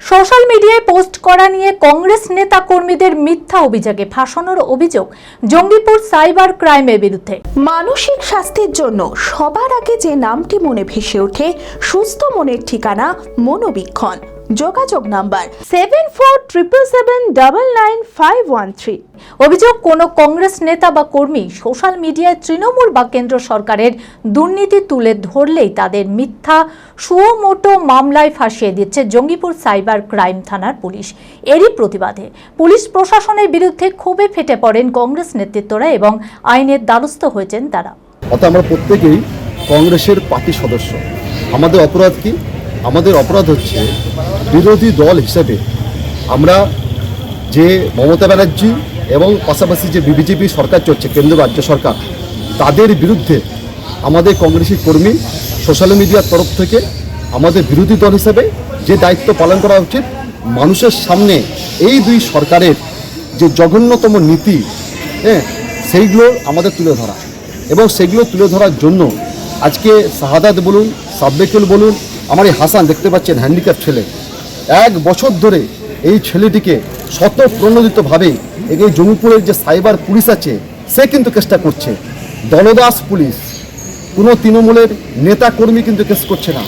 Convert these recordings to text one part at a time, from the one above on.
Social মিডিয়ায় post করা নিয়ে কংগ্রেস নেতা কর্মীদের মিথ্যা অভিযোগে ফাঁসানোর অভিযোগ জঙ্গিপুর সাইবার ক্রাইমের বিরুদ্ধে। মানসিক স্বাস্থ্যের জন্য সবার আগে যে নামটি মনে ভেসে ওঠে, সুস্থ মনের ঠিকানা মনোবীক্ষণ। যোগাযোগ number seven four triple seven double nine five one three অভিযোগ, কোনো কংগ্রেস নেতা বা কর্মী সোশ্যাল মিডিয়ায় তৃণমূল বা কেন্দ্র সরকারের দুর্নীতি তুলে ধরলেই তাদের মিথ্যা, সুমোটো মামলায় ফাঁসিয়ে দিচ্ছে জঙ্গিপুর সাইবার ক্রাইম থানার পুলিশ। এরই প্রতিবাদে পুলিশ প্রশাসনের বিরুদ্ধে ক্ষোভে ফেটে পড়েন কংগ্রেস নেতৃত্বরা এবং আইনের দ্বারস্থ হয়েছেন তারা। অর্থাৎ আমরা প্রত্যেকেই কংগ্রেসের পার্টি সদস্য। আমাদের অপরাধ কি? আমাদের অপরাধ হচ্ছে বিরোধী দল হিসেবে আমরা যে মমতা ব্যানার্জি এবং পাশাপাশি যে বিজেপি সরকার চলছে, কেন্দ্র রাজ্য সরকার, তাদের বিরুদ্ধে আমাদের কংগ্রেসি কর্মী সোশ্যাল মিডিয়ার তরফ থেকে আমাদের বিরোধী দল হিসেবে যে দায়িত্ব পালন করা উচিত, মানুষের সামনে এই দুই সরকারের যে জঘন্যতম নীতি হ্যাঁ সেইগুলো আমাদের তুলে ধরা। এবং সেগুলো তুলে ধরার জন্য আজকে শাহাদাত বলুন সাব্বেকুল বলুন, আমার এই হাসান দেখতে পাচ্ছেন হ্যান্ডিক্যাপ ছেলে। এক বছর ধরে এই ছেলেটিকে শত প্রণোদিতভাবে এই জমিপুরের যে সাইবার পুলিশ আছে, সে কিন্তু চেষ্টা করছে। দলদাস পুলিশ। কোনো তৃণমূলের নেতা কর্মী কিন্তু কেস করছে না।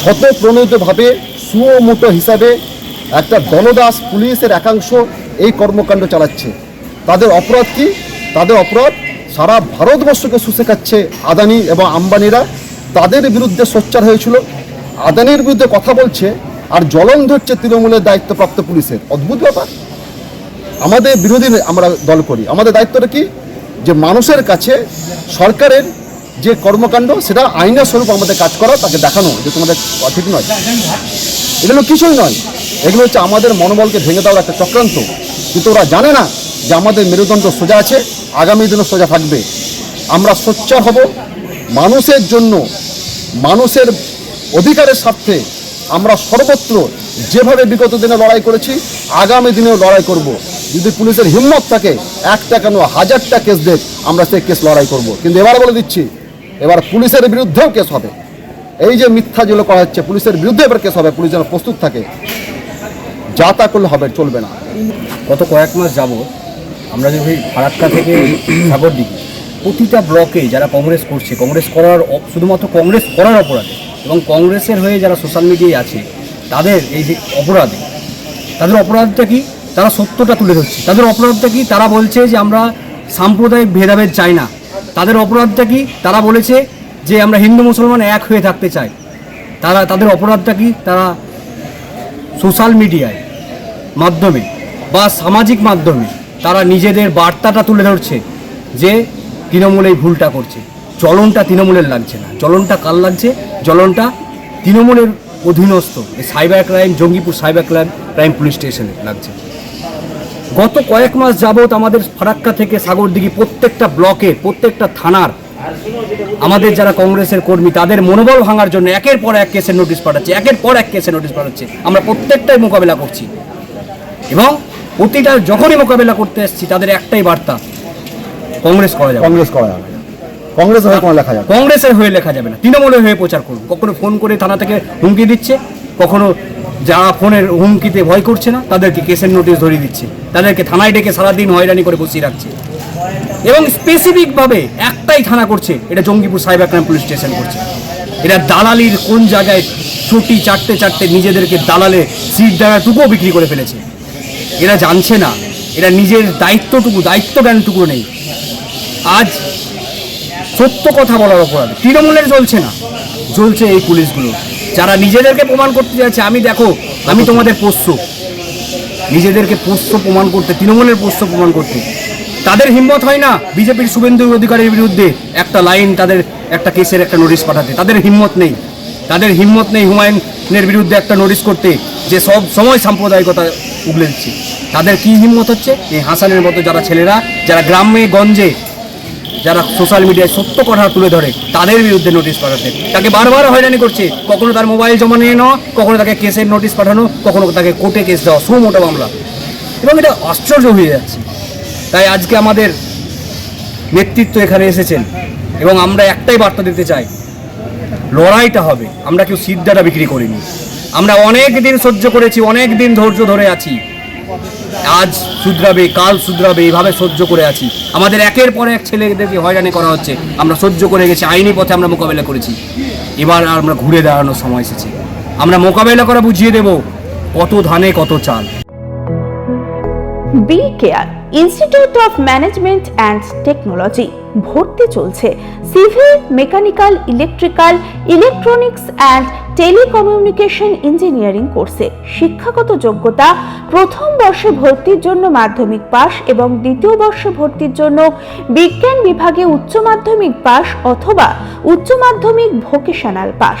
শত প্রণোদিতভাবে সুমোটো হিসাবে একটা দলদাস পুলিশের একাংশ এই কর্মকাণ্ড চালাচ্ছে। তাদের অপরাধ কি? তাদের অপরাধ সারা ভারতবর্ষকে সুশেখাচ্ছে আদানি এবং আম্বানিরা। তাদের বিরুদ্ধে সোচ্চার হয়েছিল। আদানির বিরুদ্ধে কথা বলছে আর জ্বলন ধরছে তৃণমূলের দায়িত্বপ্রাপ্ত পুলিশের। অদ্ভুত ব্যাপার। আমাদের বিরোধী আমরা দল করি। আমাদের দায়িত্বটা কি? যে মানুষের কাছে সরকারের যে কর্মকাণ্ড, সেটা আইনের স্বরূপ আমাদের কাজ করা, তাকে দেখানো যে তোমাদের ঠিক নয়। এগুলো কিছুই নয়। এগুলো হচ্ছে আমাদের মনোবলকে ভেঙে দেওয়ার একটা চক্রান্ত। কিন্তু ওরা জানে না যে আমাদের মেরুদণ্ড সোজা আছে, আগামী দিনও সোজা থাকবে। আমরা সোচ্চার হব। মানুষের জন্য, মানুষের অধিকারের স্বার্থে আমরা সর্বত্র যেভাবে বিগত দিনে লড়াই করেছি, আগামী দিনেও লড়াই করব। যদি পুলিশের হিম্মত থাকে, একটা কেন হাজারটা কেস দেখ, আমরা সেই কেস লড়াই করব। কিন্তু এবার বলে দিচ্ছি, এবার পুলিশের বিরুদ্ধেও কেস হবে এই যে মিথ্যা যেগুলো করা হচ্ছে, পুলিশের বিরুদ্ধে এবার কেস হবে, পুলিশ যেন প্রস্তুত থাকে যা তা করলে হবে, চলবে না গত কয়েক মাস যাবৎ আমরা যদি ফারাক্কা থেকে সাগরদিঘি, প্রতিটা ব্লকে যারা কংগ্রেস করছে, কংগ্রেস করার শুধুমাত্র কংগ্রেস করার অপরাধে এবং কংগ্রেসের হয়ে যারা সোশ্যাল মিডিয়ায় আছে, তাদের এই যে অপরাধে, তাদের অপরাধটা কি? তারা সত্যটা তুলে ধরছে। তাদের অপরাধটা কি? তারা বলছে যে আমরা সাম্প্রদায়িক ভেদাভেদ চাই না। তাদের অপরাধটা কি? তারা বলেছে যে আমরা হিন্দু মুসলমান এক হয়ে থাকতে চাই। তারা, তাদের অপরাধটা কি? তারা সোশ্যাল মিডিয়ায় মাধ্যমে বা সামাজিক মাধ্যমে তারা নিজেদের বার্তাটা তুলে ধরছে যে তৃণমূল এই ভুলটা করছে। চলনটা তৃণমূলের লাগছে না। চলনটা কার লাগছে? চলনটা তৃণমূলের অধীনস্থ cyber crime Jangipur cyber crime crime police স্টেশনে লাগছে। গত কয়েক মাস যাবৎ আমাদের ফারাক্কা থেকে সাগরদিঘি প্রত্যেকটা ব্লকে, প্রত্যেকটা থানার আমাদের যারা কংগ্রেসের কর্মী, তাদের মনোবল ভাঙার জন্য একের পর এক কেসের নোটিশ পাঠাচ্ছে, একের পর এক কেসের নোটিশ পাঠাচ্ছে। আমরা প্রত্যেকটাই মোকাবেলা করছি। এবং প্রতিটা যখনই মোকাবেলা করতে এসেছি, তাদের একটাই বার্তা, কংগ্রেস করা যাবে কংগ্রেস করা যাবে না। কংগ্রেস হয়ে কোনো লেখা যাবে কংগ্রেসের হয়ে লেখা যাবে না। তৃণমূলের হয়ে প্রচার করুন কখনো ফোন করে থানা থেকে হুমকি দিচ্ছে, কখনো যারা ফোনের হুমকিতে ভয় করছে না, তাদেরকে কেসের নোটিশ ধরিয়ে দিচ্ছে, তাদেরকে থানায় ডেকে সারাদিন হয়রানি করে বসিয়ে রাখছে। এবং স্পেসিফিকভাবে একটাই থানা করছে, এটা Jangipur cyber crime police station করছে। এটা দালালির কোন জায়গায় চুটি চারটে চারটে নিজেদেরকে দালালে সিট জায়গাটুকুও বিক্রি করে ফেলেছে? এরা জানছে না। এরা নিজের দায়িত্বটুকু দায়িত্ব জ্ঞানটুকু নেই। আজ সত্য কথা বলার অপরাধ। তৃণমূলের চলছে না। চলছে এই পুলিশগুলো। যারা নিজেদেরকে প্রমাণ করতে যাচ্ছে আমি দেখো আমি তোমাদের পোষ্য। নিজেদেরকে পোষ্য প্রমাণ করতে তৃণমূলের পোষ্য প্রমাণ করতে। তাদের হিম্মত হয় না বিজেপির শুভেন্দু অধিকারীর বিরুদ্ধে একটা লাইন তাদের একটা কেসের একটা নোটিশ পাঠাতে। তাদের হিম্মত নেই। তাদের হিম্মত নেই হুমায়ুনের বিরুদ্ধে একটা নোটিশ করতে যে সব সময় সাম্প্রদায়িকতা উগলে দিচ্ছে তাদের কি হিম্মত হচ্ছে? এই হাসানের মতো যারা ছেলেরা যারা গ্রামে গঞ্জে যারা সোশ্যাল মিডিয়ায় সত্য কথা তুলে ধরে, তাদের বিরুদ্ধে নোটিশ পাঠাতে। তাকে বারবার হয়রানি করছে। কখনো তার মোবাইল জমা নিয়ে নেওয়া, কখনো তাকে কেসের নোটিশ পাঠানো, কখনো তাকে কোর্টে কেস দেওয়া, সুমোটো মামলা। এবং এটা আশ্চর্য হয়ে যাচ্ছে। তাই আজকে আমাদের নেতৃত্ব এখানে এসেছেন এবং আমরা একটাই বার্তা দিতে চাই, লড়াইটা হবে। আমরা কেউ সিদ্ধাটা বিক্রি করিনি। আমরা অনেক দিন সহ্য করেছি, অনেক দিন ধৈর্য ধরে আছি। আজ শুধরাবে, কাল শুধরাবে এইভাবে সহ্য করে আছি। আমাদের একের পর এক ছেলেদেরকে হয়রানি করা হচ্ছে। আমরা সহ্য করে গেছি, আইনি পথে আমরা মোকাবেলা করেছি। এবার আমরা ঘুরে দাঁড়ানোর সময় এসেছে। আমরা মোকাবেলা করা বুঝিয়ে দেব কত ধানে, কত চাল। B care institute of management and technology ভর্তি চলছে। Civil mechanical electrical electronics and telecommunication engineering কোর্সে শিক্ষাগত যোগ্যতা, প্রথম বর্ষে ভর্তির জন্য মাধ্যমিক পাস এবং দ্বিতীয় বর্ষে ভর্তির জন্য বিজ্ঞান বিভাগে উচ্চ মাধ্যমিক পাস অথবা উচ্চ মাধ্যমিক ভোকেশনাল পাস